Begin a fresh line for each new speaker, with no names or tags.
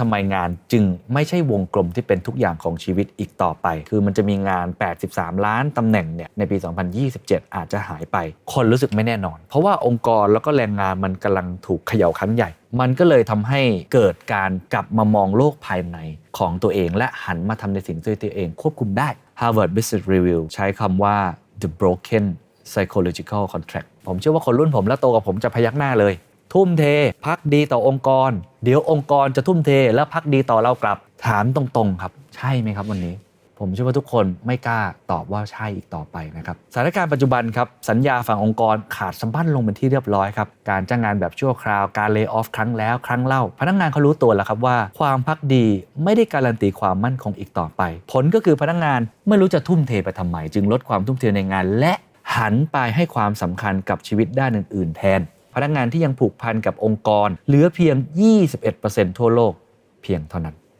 ทำไมงานจึงไม่ใช่วงกลมที่เป็นทุกอย่างของชีวิตอีกต่อไป คือมันจะมีงาน 83 ล้านตำแหน่งเนี่ยในปี 2027 อาจจะหายไป คนรู้สึกไม่แน่นอน เพราะว่าองค์กรแล้วก็แรงงานมันกำลังถูกเขย่าครั้งใหญ่ มันก็เลยทำให้เกิดการกลับมามองโลกภายในของตัวเอง และหันมาทำในสิ่งที่ตัวเองควบคุมได้ Harvard Business Review ใช้คำว่า the broken psychological contract ผมเชื่อว่าคนรุ่นผมและโตกับผมจะพยักหน้าเลย ทุ่มเทพักดีต่อองค์กร เดี๋ยวองค์กรจะทุ่มเทแล้วพักดีต่อเรากลับถามตรงๆครับ ใช่ไหมครับวันนี้ ผมเชื่อว่าทุกคนไม่กล้าตอบว่าใช่อีกต่อไปนะครับสถานการณ์ปัจจุบันครับสัญญาฝั่งองค์กรขาดสมบัติลงเป็นที่เรียบร้อยครับการจ้างงานแบบชั่วคราวการเลิกออฟครั้งแล้วครั้งเล่า พนักงานเขารู้ตัวแล้วครับว่า ความพักดีไม่ได้การันตีความมั่นคงอีกต่อไป ผลก็คือพนักงานไม่รู้จะทุ่มเทไปทำไมจึงลดความทุ่มเทในงานและหันไปให้ความสำคัญกับชีวิตด้านอื่น ๆ แทน พนักงานที่ยังผูกพันกับองค์กร เหลือเพียง 21%ทั่วโลกเพียงเท่านั้น